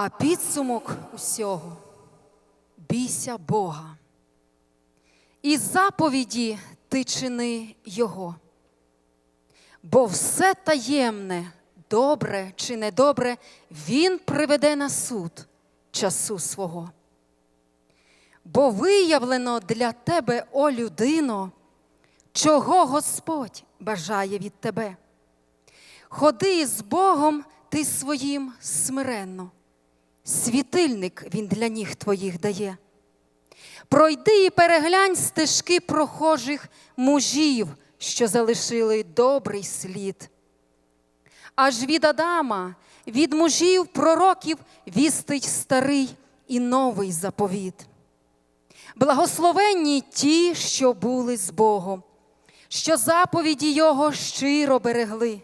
А підсумок усього бійся Бога. І заповіді ти чини Його. Бо все таємне, добре чи недобре, Він приведе на суд часу свого. Бо виявлено для тебе, о людино, чого Господь бажає від тебе. Ходи з Богом ти своїм смиренно, світильник він для ніг твоїх дає. Пройди і переглянь стежки прохожих мужів, що залишили добрий слід. Аж від Адама, від мужів пророків вістить старий і новий заповіт. Благословенні ті, що були з Богом, що заповіді Його щиро берегли,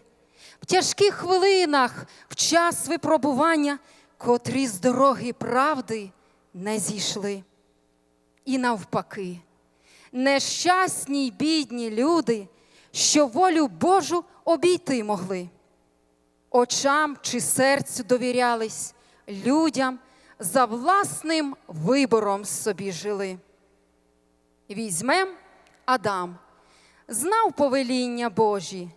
в тяжких хвилинах, в час випробування, котрі з дороги правди не зійшли. І навпаки, нещасні й бідні люди, що волю Божу обійти могли, очам чи серцю довірялись людям, за власним вибором собі жили. Візьмем Адам, знав повеління Божі,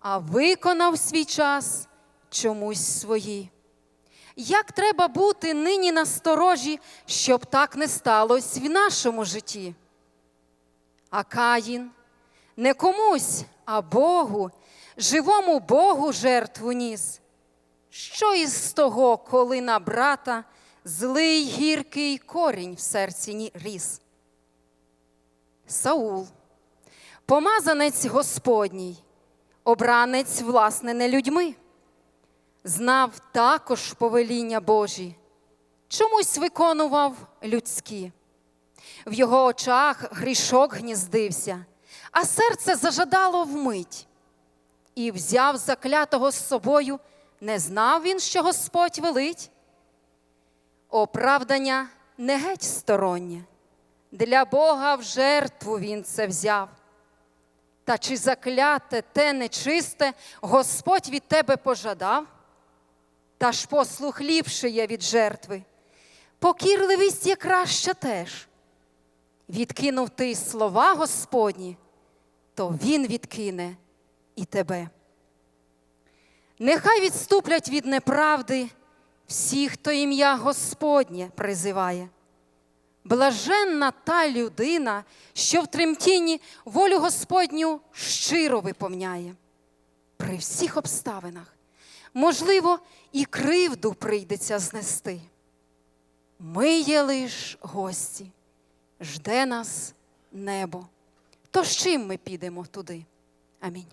а виконав свій час чомусь свої. Як треба бути нині насторожі, щоб так не сталося в нашому житті? А Каїн не комусь, а Богу, живому Богу жертву ніс. Що із того, коли на брата злий гіркий корінь в серці ріс? Саул, помазанець Господній, обранець, власне, не людьми, знав також повеління Божі, чомусь виконував людські. В його очах грішок гніздився, а серце зажадало вмить. І взяв заклятого з собою, не знав він, що Господь велить. Оправдання не геть стороннє. Для Бога в жертву він це взяв. Та чи закляте те нечисте Господь від тебе пожадав? Та ж послух ліпше є від жертви. Покірливість є краща теж. Відкинув ти слова Господні, то Він відкине і тебе. Нехай відступлять від неправди всі, хто ім'я Господнє призиває. Блаженна та людина, що в тремтінні волю Господню щиро виповняє. При всіх обставинах, можливо, і кривду прийдеться знести. Ми є лиш гості, жде нас небо. То з чим ми підемо туди? Амінь.